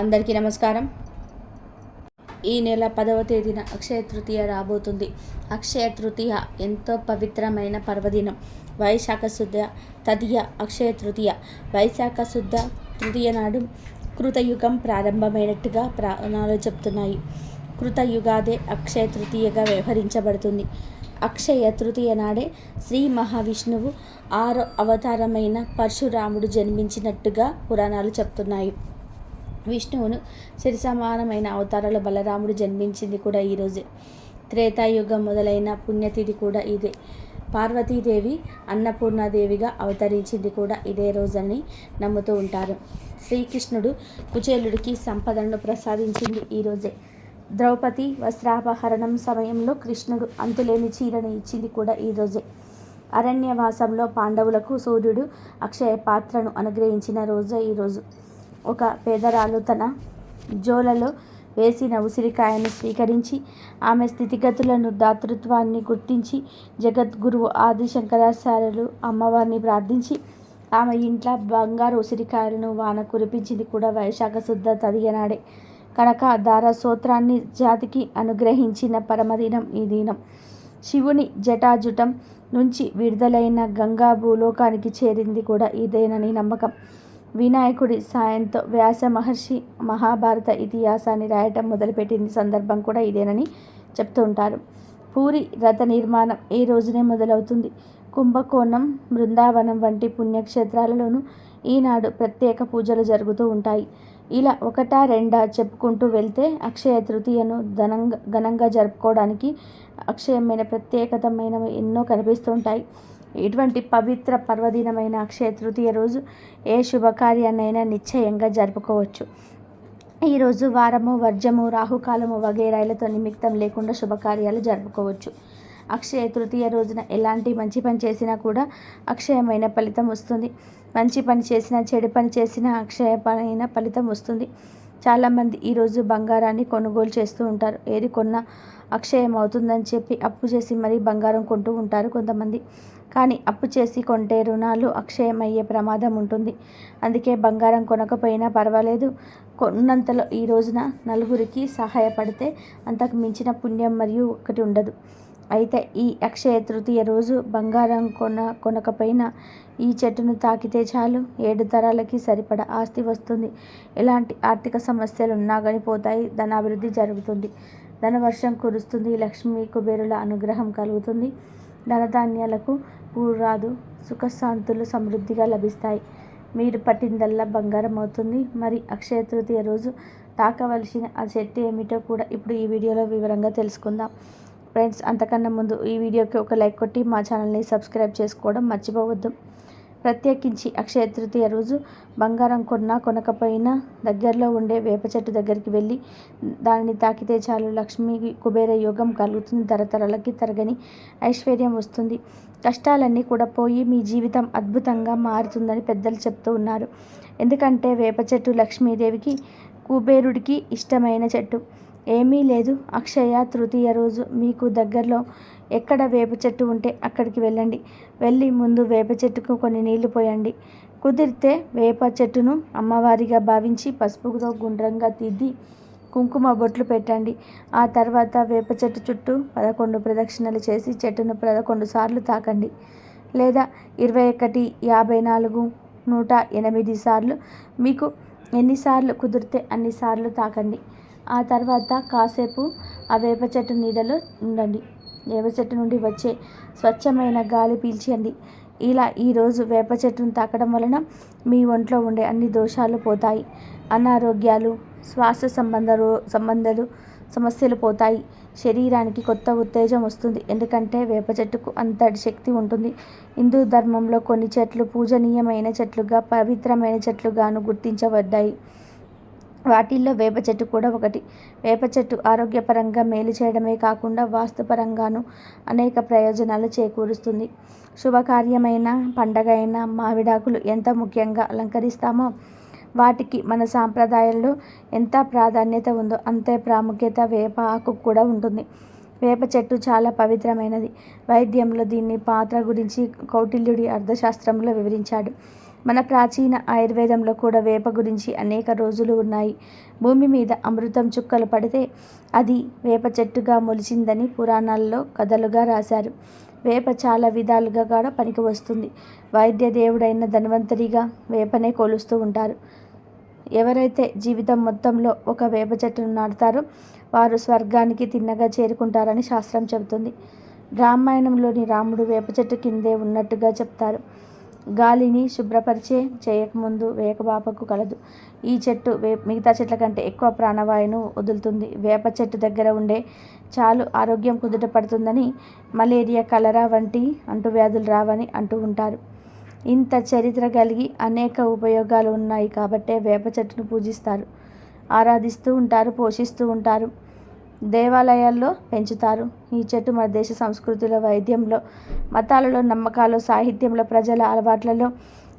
అందరికీ నమస్కారం. ఈ నెల పదవ తేదీన అక్షయ తృతీయ రాబోతుంది. అక్షయ తృతీయ ఎంతో పవిత్రమైన పర్వదినం. వైశాఖ శుద్ధ తదియ అక్షయ తృతీయ. వైశాఖ శుద్ధ తృతీయ నాడు కృతయుగం ప్రారంభమైనట్టుగా ప్రాణాలు చెప్తున్నాయి. కృతయుగాదే అక్షయ తృతీయగా వ్యవహరించబడుతుంది. అక్షయ తృతీయ నాడే శ్రీ మహావిష్ణువు ఆరో అవతారమైన పరశురాముడు జన్మించినట్టుగా పురాణాలు చెప్తున్నాయి. విష్ణువును సమానమైన అవతారాలు బలరాముడు జన్మించింది కూడా ఈరోజే త్రేతాయుగం మొదలైన పుణ్యతిథి కూడా ఇదే. పార్వతీదేవి అన్నపూర్ణాదేవిగా అవతరించింది కూడా ఇదే రోజని నమ్ముతూ ఉంటారు. శ్రీకృష్ణుడు కుచేలుడికి సంపదను ప్రసాదించింది ఈరోజే ద్రౌపది వస్త్రాపహరణం సమయంలో కృష్ణుడు అంతులేని చీరను ఇచ్చింది కూడా ఈరోజే అరణ్యవాసంలో పాండవులకు సూర్యుడు అక్షయ పాత్రను అనుగ్రహించిన రోజే ఈరోజు ఒక పేదరాలు తన జోలలో వేసిన ఉసిరికాయను స్వీకరించి ఆమె స్థితిగతులను దాతృత్వాన్ని గుర్తించి జగద్గురువు ఆది శంకరాచార్యులు అమ్మవారిని ప్రార్థించి ఆమె ఇంట్లో బంగారు ఉసిరికాయలను వాన కురిపించింది కూడా వైశాఖ శుద్ధ తదియనాడే కనుక దార సూత్రాన్ని జాతికి అనుగ్రహించిన పరమదినం ఈ దినం. శివుని జటాజుటం నుంచి విడుదలైన గంగా భూలోకానికి చేరింది కూడా ఇదేనని నమ్మకం. వినాయకుడి సాయంతో వ్యాస మహర్షి మహాభారత ఇతిహాసాన్ని రాయటం మొదలుపెట్టింది సందర్భం కూడా ఇదేనని చెప్తూ ఉంటారు. పూరి రథ నిర్మాణం ఈ రోజునే మొదలవుతుంది? కుంభకోణం బృందావనం వంటి పుణ్యక్షేత్రాలలోనూ ఈనాడు ప్రత్యేక పూజలు జరుగుతూ ఉంటాయి. ఇలా ఒకటా రెండా చెప్పుకుంటూ వెళ్తే అక్షయ తృతీయను ఘనంగా ఘనంగా జరుపుకోవడానికి అక్షయమైన ప్రత్యేకతమైన ఎన్నో కనిపిస్తుంటాయి ఇటువంటి పవిత్ర పర్వదినమైన అక్షయ తృతీయ రోజు ఏ శుభకార్యాన్నైనా నిశ్చయంగా జరుపుకోవచ్చు. ఈరోజు వారము వర్జము రాహుకాలము వగైరాలతో నిమిత్తం లేకుండా శుభకార్యాలు జరుపుకోవచ్చు. అక్షయ తృతీయ రోజున ఎలాంటి మంచి పని చేసినా కూడా అక్షయమైన ఫలితం వస్తుంది. మంచి పని చేసినా చెడు పని చేసినా అక్షయమైన ఫలితం వస్తుంది. చాలామంది ఈరోజు బంగారాన్ని కొనుగోలు చేస్తూ ఉంటారు. ఏది కొన్నా అక్షయం అవుతుందని చెప్పి అప్పు చేసి మరీ బంగారం కొంటూ ఉంటారు కొంతమంది. కానీ అప్పు చేసి కొంటే రుణాలు అక్షయమయ్యే ప్రమాదం ఉంటుంది. అందుకే బంగారం కొనకపోయినా పర్వాలేదు. కొన్నంతలో ఈ రోజున నలుగురికి సహాయపడితే అంతకు మించిన పుణ్యం మరియు ఒకటి ఉండదు. అయితే ఈ అక్షయ తృతీయ రోజు బంగారం కొన కొనకపోయినా ఈ చెట్టును తాకితే చాలు. ఏడు తరాలకి సరిపడ ఆస్తి వస్తుంది. ఎలాంటి ఆర్థిక సమస్యలు ఉన్నా కానీ పోతాయి. ధనాభివృద్ధి జరుగుతుంది. ధనవర్షం కురుస్తుంది లక్ష్మీ కుబేరుల అనుగ్రహం కలుగుతుంది. ధనధాన్యాలకు పూరాదు సుఖశాంతులు సమృద్ధిగా లభిస్తాయి. మీరు పట్టిందల్లా బంగారం అవుతుంది. మరి అక్షయ తృతీయ రోజు తాకవలసిన ఆ చెట్టు ఏమిటో కూడా ఇప్పుడు ఈ వీడియోలో వివరంగా తెలుసుకుందాం. ఫ్రెండ్స్ అంతకన్నా ముందు ఈ వీడియోకి ఒక లైక్ కొట్టి మా ఛానల్ని సబ్స్క్రైబ్ చేసుకోవడం మర్చిపోవద్దు. ప్రత్యేకించి అక్షయ తృతీయ రోజు బంగారం కొన్నా కొనకపోయినా దగ్గరలో ఉండే వేప చెట్టు దగ్గరికి వెళ్ళి దానిని తాకితే చాలు. లక్ష్మి కుబేర యోగం కలుగుతుంది. తరతరాలకి తరగని ఐశ్వర్యం వస్తుంది. కష్టాలన్నీ కూడా పోయి మీ జీవితం అద్భుతంగా మారుతుందని పెద్దలు చెప్తూ ఉన్నారు. ఎందుకంటే వేప చెట్టు లక్ష్మీదేవికి కుబేరుడికి ఇష్టమైన చెట్టు. ఏమీ లేదు. అక్షయ తృతీయ రోజు మీకు దగ్గరలో ఎక్కడ వేప చెట్టు ఉంటే అక్కడికి వెళ్ళండి. వెళ్ళి ముందు వేప చెట్టుకు కొన్ని నీళ్ళు పోయండి. కుదిరితే వేప చెట్టును అమ్మవారిగా భావించి పసుపుతో గుండ్రంగా తిద్ది కుంకుమ బొట్లు పెట్టండి. ఆ తర్వాత వేప చెట్టు చుట్టూ పదకొండు ప్రదక్షిణలు చేసి చెట్టును పదకొండు సార్లు తాకండి. లేదా ఇరవై ఒకటి యాభై నాలుగు నూట ఎనిమిది సార్లు మీకు ఎన్నిసార్లు కుదిరితే అన్నిసార్లు తాకండి. ఆ తర్వాత కాసేపు ఆ వేప చెట్టు నీడలో ఉండండి. వేప చెట్టు నుండి వచ్చే స్వచ్ఛమైన గాలి పీల్చండి. ఇలా ఈరోజు వేప చెట్టును తాకడం వలన మీ ఒంట్లో ఉండే అన్ని దోషాలు పోతాయి. అనారోగ్యాలు శ్వాస సంబంధ రో సంబంధాలు సమస్యలు పోతాయి. శరీరానికి కొత్త ఉత్తేజం వస్తుంది. ఎందుకంటే వేప చెట్టుకు అంతటి శక్తి ఉంటుంది. హిందూ ధర్మంలో కొన్ని చెట్లు పూజనీయమైన చెట్లుగా పవిత్రమైన చెట్లుగాను గుర్తించబడ్డాయి. వాటిల్లో వేప చెట్టు కూడా ఒకటి. వేప చెట్టు ఆరోగ్యపరంగా మేలు చేయడమే కాకుండా వాస్తుపరంగాను అనేక ప్రయోజనాలు చేకూరుస్తుంది. శుభకార్యమైన పండగ అయినా మావిడాకులు ఎంత ముఖ్యంగా అలంకరిస్తామో వాటికి మన సాంప్రదాయాల్లో ఎంత ప్రాధాన్యత ఉందో అంతే ప్రాముఖ్యత వేప ఆకు కూడా ఉంటుంది. వేప చెట్టు చాలా పవిత్రమైనది. వైద్యంలో దీన్ని పాత్ర గురించి కౌటిల్యుడి అర్థశాస్త్రంలో వివరించాడు. మన ప్రాచీన ఆయుర్వేదంలో కూడా వేప గురించి అనేక రోజులు ఉన్నాయి. భూమి మీద అమృతం చుక్కలు పడితే అది వేప చెట్టుగా మొలిచిందని పురాణాల్లో కథలుగా రాశారు. వేప చాలా విధాలుగా కూడా పనికి వస్తుంది. వైద్య దేవుడైన ధన్వంతరిగా వేపనే కొలుస్తూ ఉంటారు. ఎవరైతే జీవితం మొత్తంలో ఒక వేప చెట్టును నాటుతారో వారు స్వర్గానికి తిన్నగా చేరుకుంటారని శాస్త్రం చెబుతుంది. రామాయణంలోని రాముడు వేప చెట్టు కిందే ఉన్నట్టుగా చెప్తారు. గాలిని శుభ్రపరిచే చేయకముందు వేకబాపకు కలదు. ఈ చెట్టు వే మిగతా చెట్ల కంటే ఎక్కువ ప్రాణవాయువును వదులుతుంది. వేప చెట్టు దగ్గర ఉండే చాలు ఆరోగ్యం కుదుట పడుతుందని మలేరియా కలరా వంటి అంటువ్యాధులు రావని అంటూ ఉంటారు. ఇంత చరిత్ర కలిగి అనేక ఉపయోగాలు ఉన్నాయి కాబట్టే వేప చెట్టును పూజిస్తారు. ఆరాధిస్తూ ఉంటారు పోషిస్తూ ఉంటారు. దేవాలయాల్లో పెంచుతారు. ఈ చెట్టు మన దేశ సంస్కృతిలో వైద్యంలో మతాలలో నమ్మకాలు సాహిత్యంలో ప్రజల అలవాట్లలో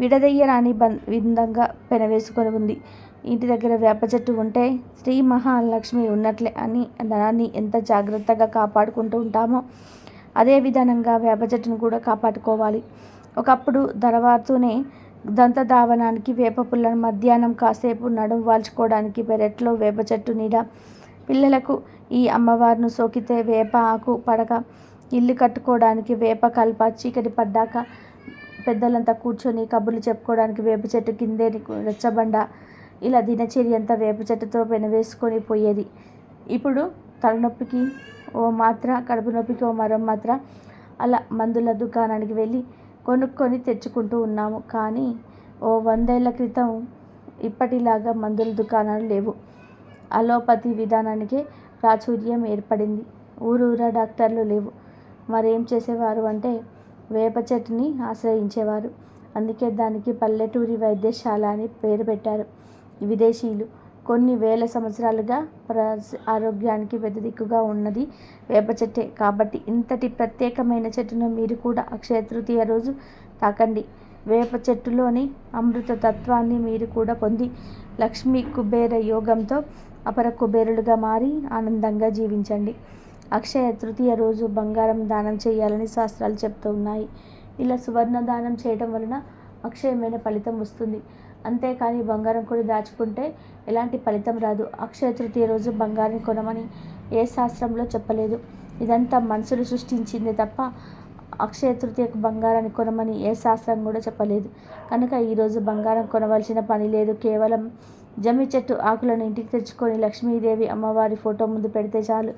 విడదయ్యరాని బం విధంగా పెనవేసుకొని ఉంది. ఇంటి దగ్గర వేప చెట్టు ఉంటే శ్రీ మహాలక్ష్మి ఉన్నట్లే అని ధనాన్ని ఎంత జాగ్రత్తగా కాపాడుకుంటూ ఉంటామో అదే విధానంగా వేప చెట్టును కూడా కాపాడుకోవాలి. ఒకప్పుడు ధరవారుతూనే దంతధావనానికి వేప పుల్లను మధ్యాహ్నం కాసేపు నడుము వాల్చుకోవడానికి పెరట్లో వేప చెట్టు నీడ పిల్లలకు ఈ అమ్మవారిని సోకితే వేప ఆకు పడక ఇల్లు కట్టుకోవడానికి వేప కల్ప చీకటి పడ్డాక పెద్దలంతా కూర్చొని కబుర్లు చెప్పుకోవడానికి వేప చెట్టు కిందే రెచ్చబండ. ఇలా దినచర్య అంతా వేప చెట్టుతో పెనవేసుకొని పోయేది. ఇప్పుడు తలనొప్పికి ఓ మాత్ర కడుపు నొప్పికి ఓ మరో మాత్ర అలా మందుల దుకాణానికి వెళ్ళి కొనుక్కొని తెచ్చుకుంటూ ఉన్నాము. కానీ ఓ వందేళ్ళ క్రితం ఇప్పటిలాగా మందుల దుకాణాలు లేవు. అలోపతి విధానానికే ప్రాచుర్యం ఏర్పడింది. ఊరూరా డాక్టర్లు లేవు. మరేం చేసేవారు అంటే వేప చెట్టుని ఆశ్రయించేవారు. అందుకే దానికి పల్లెటూరి వైద్యశాల అని పేరు పెట్టారు. విదేశీయులు. కొన్ని వేల సంవత్సరాలుగా ప్ర ఆరోగ్యానికి పెద్ద దిక్కుగా ఉన్నది వేప చెట్టే. కాబట్టి ఇంతటి ప్రత్యేకమైన చెట్టును మీరు కూడా అక్షయ తృతీయ రోజు తాకండి. వేప చెట్టులోని అమృత తత్వాన్ని మీరు కూడా పొంది లక్ష్మీ కుబేర యోగంతో అపర కుబేరులుగా మారి ఆనందంగా జీవించండి. అక్షయ తృతీయ రోజు బంగారం దానం చేయాలని శాస్త్రాలు చెప్తూ ఉన్నాయి. ఇలా సువర్ణ దానం చేయడం వలన అక్షయమైన ఫలితం వస్తుంది. అంతేకాని బంగారం కూడా దాచుకుంటే ఎలాంటి ఫలితం రాదు. అక్షయ తృతీయ రోజు బంగారం కొనమని ఏ శాస్త్రంలో చెప్పలేదు. ఇదంతా మనుషులు సృష్టించింది తప్ప అక్షయ తృతీయకు బంగారాన్ని కొనమని ఏ శాస్త్రం కూడా చెప్పలేదు. కనుక ఈరోజు బంగారం కొనవలసిన పని లేదు. కేవలం జమ్మి చెట్టు ఆకులను ఇంటికి తెచ్చుకొని లక్ష్మీదేవి అమ్మవారి ఫోటో ముందు పెడితే చాలు.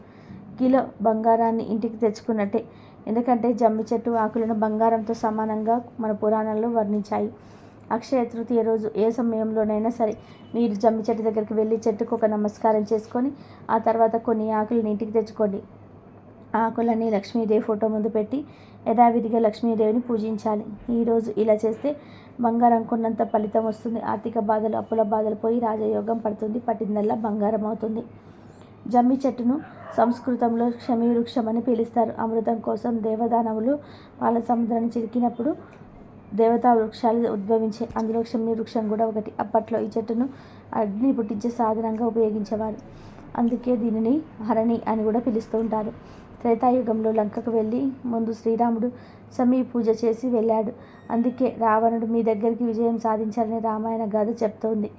కిలో బంగారాన్ని ఇంటికి తెచ్చుకున్నట్టే. ఎందుకంటే జమ్మి చెట్టు ఆకులను బంగారంతో సమానంగా మన పురాణాల్లో వర్ణించాయి. అక్షయ తృతీయ రోజు ఏ సమయంలోనైనా సరే మీరు జమ్మి చెట్టు దగ్గరికి వెళ్ళి చెట్టుకు ఒక నమస్కారం చేసుకొని ఆ తర్వాత కొన్ని ఆకులను ఇంటికి తెచ్చుకోండి. ఆకులని లక్ష్మీదేవి ఫోటో ముందు పెట్టి యథావిధిగా లక్ష్మీదేవిని పూజించాలి. ఈరోజు ఇలా చేస్తే బంగారం అనుకున్నంత ఫలితం వస్తుంది. ఆర్థిక బాధలు అప్పుల బాధలు పోయి రాజయోగం పడుతుంది. పట్టిందల్లా బంగారం అవుతుంది. జమ్మి చెట్టును సంస్కృతంలో క్షమీవృక్షం అని పిలుస్తారు. అమృతం కోసం దేవదానవులు పాల సముద్రాన్ని చిరికినప్పుడు దేవతా వృక్షాలు ఉద్భవించే అందులో క్షమి వృక్షం కూడా ఒకటి. అప్పట్లో ఈ చెట్టును అగ్ని పుట్టించే సాధనంగా ఉపయోగించేవారు. అందుకే దీనిని హరణి అని కూడా పిలుస్తూ ఉంటారు. త్రేతాయుగంలో లంకకు వెళ్ళి ముందు శ్రీరాముడు సమీ పూజ చేసి వెళ్ళాడు. అందుకే రావణుడు మీ దగ్గరికి విజయం సాధించాలని రామాయణ గాథ చెప్తోంది.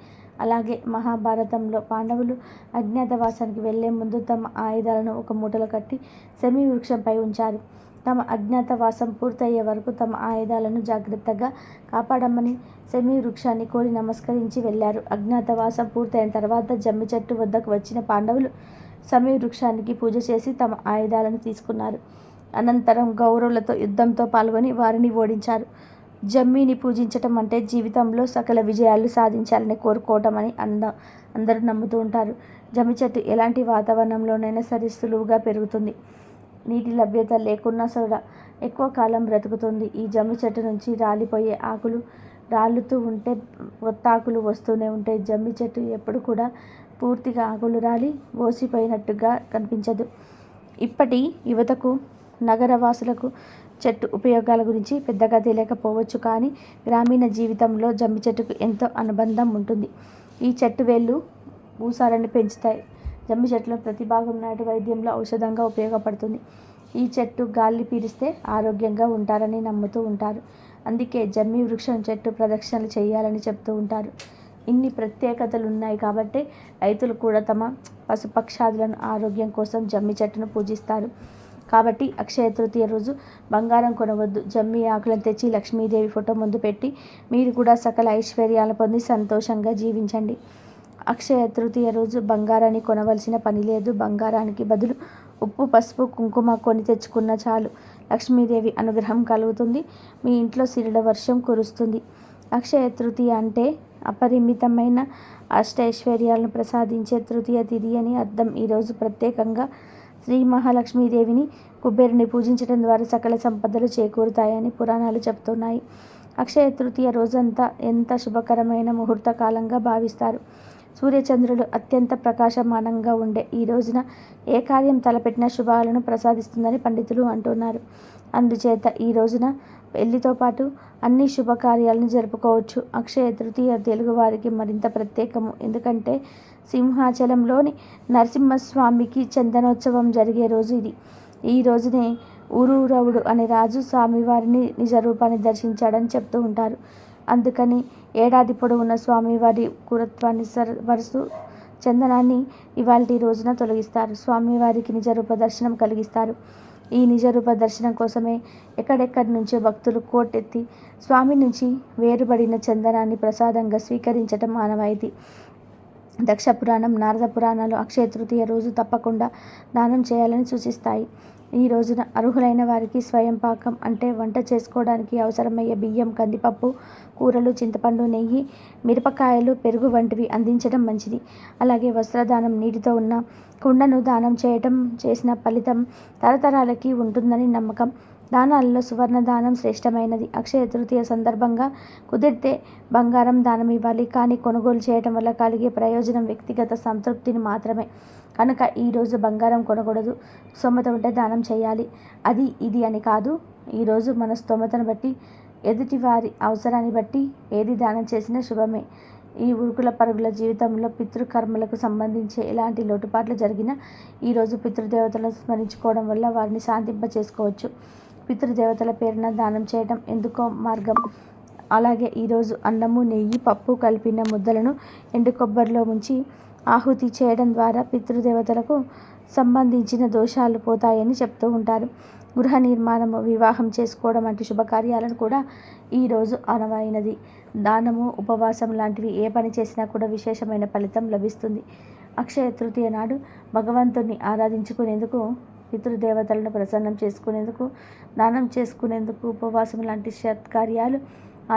అలాగే మహాభారతంలో పాండవులు అజ్ఞాతవాసానికి వెళ్ళే ముందు తమ ఆయుధాలను ఒక మూటలో కట్టి సమీ వృక్షంపై ఉంచారు. తమ అజ్ఞాతవాసం పూర్తయ్యే వరకు తమ ఆయుధాలను జాగ్రత్తగా కాపాడమని సెమీ వృక్షాన్ని కోరి నమస్కరించి వెళ్ళారు. అజ్ఞాతవాసం పూర్తయిన తర్వాత జమ్మి చెట్టు వద్దకు వచ్చిన పాండవులు సమీ వృక్షానికి పూజ చేసి తమ ఆయుధాలను తీసుకున్నారు. అనంతరం గౌరవులతో యుద్ధంతో పాల్గొని వారిని ఓడించారు. జమ్మిని పూజించటం అంటే జీవితంలో సకల విజయాలు సాధించాలని కోరుకోవటం అని అంద అందరూ నమ్ముతూ ఉంటారు. జమ్మి చెట్టు ఎలాంటి వాతావరణంలోనైనా సరే సులువుగా పెరుగుతుంది. నీటి లభ్యత లేకున్నా కూడా ఎక్కువ కాలం బ్రతుకుతుంది. ఈ జమ్మి చెట్టు నుంచి రాలిపోయే ఆకులు రాలుతూ ఉంటే కొత్త ఆకులు వస్తూనే ఉంటాయి. జమ్మి చెట్టు ఎప్పుడు కూడా పూర్తిగా ఆకులురాలి ఓసిపోయినట్టుగా కనిపించదు. ఇప్పటి యువతకు నగరవాసులకు చెట్టు ఉపయోగాల గురించి పెద్దగా తెలియకపోవచ్చు కానీ గ్రామీణ జీవితంలో జమ్మి చెట్టుకు ఎంతో అనుబంధం ఉంటుంది. ఈ చెట్టు వేళ్ళు భూసారాన్ని పెంచుతాయి. జమ్మి చెట్టులో ప్రతి భాగం నాటి వైద్యంలో ఔషధంగా ఉపయోగపడుతుంది. ఈ చెట్టు గాలి పీలిస్తే ఆరోగ్యంగా ఉంటారని నమ్ముతూ ఉంటారు. అందుకే జమ్మి వృక్షం చెట్టు ప్రదక్షిణలు చేయాలని చెప్తూ ఉంటారు. ఇన్ని ప్రత్యేకతలు ఉన్నాయి కాబట్టి రైతులు కూడా తమ పశుపక్షాదులను ఆరోగ్యం కోసం జమ్మి చెట్టును పూజిస్తారు. కాబట్టి అక్షయ తృతీయ రోజు బంగారం కొనవద్దు జమ్మి ఆకులను తెచ్చి లక్ష్మీదేవి ఫోటో ముందు పెట్టి మీరు కూడా సకల ఐశ్వర్యాలు పొంది సంతోషంగా జీవించండి. అక్షయ తృతీయ రోజు బంగారాన్ని కొనవలసిన పని లేదు. బంగారానికి బదులు ఉప్పు పసుపు కుంకుమ కొని తెచ్చుకున్న చాలు. లక్ష్మీదేవి అనుగ్రహం కలుగుతుంది. మీ ఇంట్లో సిరిల వర్షం కురుస్తుంది. అక్షయ తృతీయ అంటే అపరిమితమైన అష్టైశ్వర్యాలను ప్రసాదించే తృతీయ తిథి అని అర్థం. ఈరోజు ప్రత్యేకంగా శ్రీ మహాలక్ష్మీదేవిని కుబేరుని పూజించడం ద్వారా సకల సంపదలు చేకూరుతాయని పురాణాలు చెబుతున్నాయి అక్షయ తృతీయ రోజంతా ఎంత శుభకరమైన ముహూర్త కాలంగా భావిస్తారు. సూర్యచంద్రులు అత్యంత ప్రకాశమానంగా ఉండే ఈ రోజున ఏ కార్యం తలపెట్టిన శుభాలను ప్రసాదిస్తుందని పండితులు అంటున్నారు. అందుచేత ఈ రోజున పెళ్ళితో పాటు అన్ని శుభకార్యాలను జరుపుకోవచ్చు. అక్షయ తృతీయ తెలుగువారికి మరింత ప్రత్యేకము. ఎందుకంటే సింహాచలంలోని నరసింహస్వామికి చందనోత్సవం జరిగే రోజు ఇది. ఈ రోజునే ఊరూరవుడు అనే రాజు స్వామివారిని నిజ రూపాన్ని దర్శించాడని చెప్తూ ఉంటారు. అందుకని ఏడాది పొడవున స్వామివారి కురత్వాన్ని సర చందనాన్ని ఇవాళ రోజున తొలగిస్తారు. స్వామివారికి నిజరూప దర్శనం కలిగిస్తారు. ఈ నిజరూప దర్శనం కోసమే ఎక్కడెక్కడి నుంచో భక్తులు కోటెత్తి స్వామి నుంచి వేరుబడిన చందనాన్ని ప్రసాదంగా స్వీకరించటం ఆనవాయితీ. దక్ష పురాణం నారద పురాణాలు అక్షయ తృతీయ రోజు తప్పకుండా దానం చేయాలని సూచిస్తాయి. ఈ రోజున అర్హులైన వారికి స్వయం పాకం అంటే వంట చేసుకోవడానికి అవసరమయ్యే బియ్యం కందిపప్పు కూరలు చింతపండు నెయ్యి మిరపకాయలు పెరుగు వంటివి అందించడం మంచిది. అలాగే వస్త్రదానం నీటితో ఉన్న కుండను దానం చేయటం చేసిన ఫలితం తరతరాలకి ఉంటుందని నమ్మకం. దానాలలో సువర్ణ దానం శ్రేష్టమైనది. అక్షయ తృతీయ సందర్భంగా కుదిరితే బంగారం దానం ఇవ్వాలి. కానీ కొనుగోలు చేయటం వల్ల కలిగే ప్రయోజనం వ్యక్తిగత సంతృప్తిని మాత్రమే. కనుక ఈరోజు బంగారం కొనకూడదు. స్తోమత ఉంటే దానం చేయాలి. అది ఇది అని కాదు. ఈరోజు మన స్తోమతను బట్టి ఎదుటి వారి అవసరాన్ని బట్టి ఏది దానం చేసినా శుభమే. ఈ ఉరుకుల పరుగుల జీవితంలో పితృకర్మలకు సంబంధించి ఎలాంటి లోటుపాట్లు జరిగినా ఈరోజు పితృదేవతలను స్మరించుకోవడం వల్ల వారిని శాంతింప చేసుకోవచ్చు పితృదేవతల పేరున దానం చేయడం ఎందుకో మార్గం. అలాగే ఈరోజు అన్నము నెయ్యి పప్పు కలిపిన ముద్దలను ఎండు కొబ్బరిలో ఉంచి ఆహుతి చేయడం ద్వారా పితృదేవతలకు సంబంధించిన దోషాలు పోతాయని చెప్తూ ఉంటారు. గృహ నిర్మాణము వివాహం చేసుకోవడం వంటి శుభకార్యాలను కూడా ఈరోజు అనవైనది దానము ఉపవాసం లాంటివి ఏ పని చేసినా కూడా విశేషమైన ఫలితం లభిస్తుంది. అక్షయ తృతీయ నాడు భగవంతుని ఆరాధించుకునేందుకు పితృదేవతలను ప్రసన్నం చేసుకునేందుకు దానం చేసుకునేందుకు ఉపవాసం లాంటి సత్కార్యాలు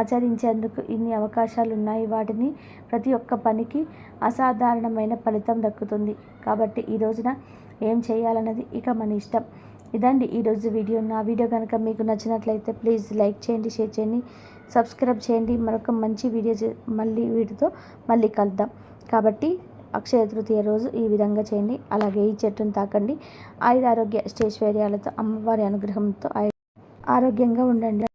ఆచరించేందుకు ఇన్ని అవకాశాలు ఉన్నాయి వాటిని ప్రతి ఒక్క పనికి అసాధారణమైన ఫలితం దక్కుతుంది. కాబట్టి ఈ రోజున ఏం చేయాలన్నది ఇక మన ఇష్టం. ఇదండి ఈరోజు వీడియో. నా వీడియో కనుక మీకు నచ్చినట్లయితే ప్లీజ్ లైక్ చేయండి షేర్ చేయండి సబ్స్క్రైబ్ చేయండి. మరొక మంచి వీడియో మళ్ళీ వీటితో మళ్ళీ కలుద్దాం. కాబట్టి అక్షయ తృతీయ రోజు ఈ విధంగా చేయండి. అలాగే ఈ చెట్టును తాకండి. ఆయుర ఆరోగ్య స్టేశ్వర్యాలతో అమ్మవారి అనుగ్రహంతో ఆరోగ్యంగా ఉండండి.